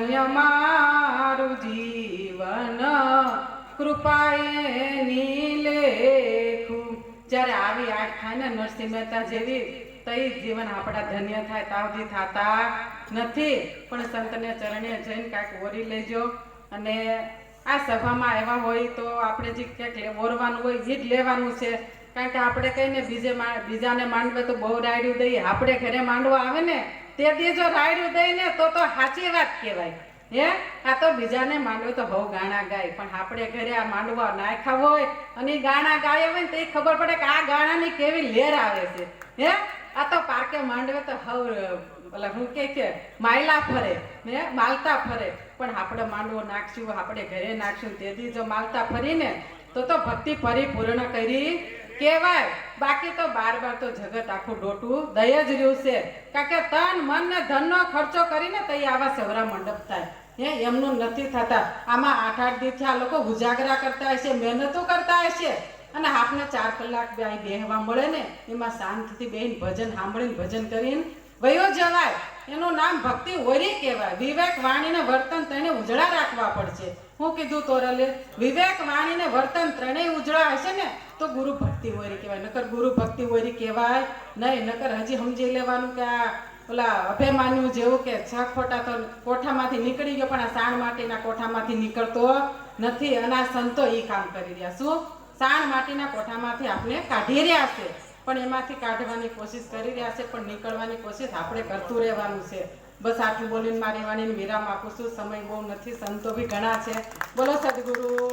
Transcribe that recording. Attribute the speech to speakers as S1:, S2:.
S1: ધન્ય મારું જીવન. કૃપાએ નીલેખું. જ્યારે આવી આંખ થાય ને નરસિંહ મહેતા જેવી, તઈ જીવન આપણા ધન્ય થાય તાવથી થાતા નથી. પણ સંતને ચરણે જઈને કાંઈક ઓરી લેજો. અને આ સભામાં આવ્યા હોય તો આપણે જે ક્યાંક વોરવાનું હોય એ જ લેવાનું છે. કારણ કે આપણે કહીને બીજે બીજાને માંડવે તો બહુ રાયડ્યું દઈએ. આપણે ઘરે માંડવા આવે ને તે દી જો રાયડું દઈએ ને તો તો સાચી વાત કહેવાય. હે? આ તો બીજાને માંડવે તો બહુ ગાણા ગાય, પણ આપણે ઘરે આ માંડવા નાખ્યા હોય અને ગાણા ગાય હોય ને તો એ ખબર પડે કે આ ગાણાની કેવી લેર આવે છે. હે? આ તો પાર્કે માંડવે તો હવ એટલે હું કે છે, માયલા ફરે, હે? માલતા ફરે. પણ આપણે માંડવો નાખશું, આપણે ઘરે નાખશું તેથી જો માલતા ફરીને તો તો ભક્તિ પરિપૂર્ણ કરી કહેવાય. બાકી તો બાર બાર તો જગત આખું ડોટું દય જ રહ્યું છે. કારણ કે તન, મન ને ધનનો ખર્ચો કરીને તો આવા સવરા મંડપ થાય. હે, એમનું નથી થતા. આમાં આઠ આઠ દિવસથી આ લોકો ઉજાગરા કરતા હશે, મહેનતો કરતા હશે. અને આપને ચાર કલાક બે બેહવા મળે ને, એમાં શાંતિથી બેહીને ભજન સાંભળીને ભજન કરીને વયો જવાય. એનું નામ ભક્તિ ઓરી કહેવાય. વિવેક વાણીને વર્તન તેને ઉજળા રાખવા પડશે. હું કીધું તોરલે, વિવેક વાણીને વર્તન ત્રણેય ઉજળા હશે ને તો ગુરુ ભક્તિ હોય કહેવાય. નકર ગુરુ ભક્તિ હોય કહેવાય નહીં. નકર હજી સમજી લેવાનું કે આ ઓલા અભિમાન્યુ જેવું કે છ ખોટા તો કોઠામાંથી નીકળી ગયો, પણ આ સાણ માટીના કોઠામાંથી નીકળતો નથી. અને આ સંતો એ કામ કરી રહ્યા શું? સાણ માટીના કોઠામાંથી આપણે કાઢી રહ્યા છે. પણ એમાંથી કાઢવાની કોશિશ કરી રહ્યા છે, પણ નીકળવાની કોશિશ આપણે કરતું રહેવાનું છે. બસ આટલું બોલીને મારી વાણીને વિરામ આપું છું. સમય બહુ નથી, સંતો બી ઘણા છે. બોલો સદગુરુ.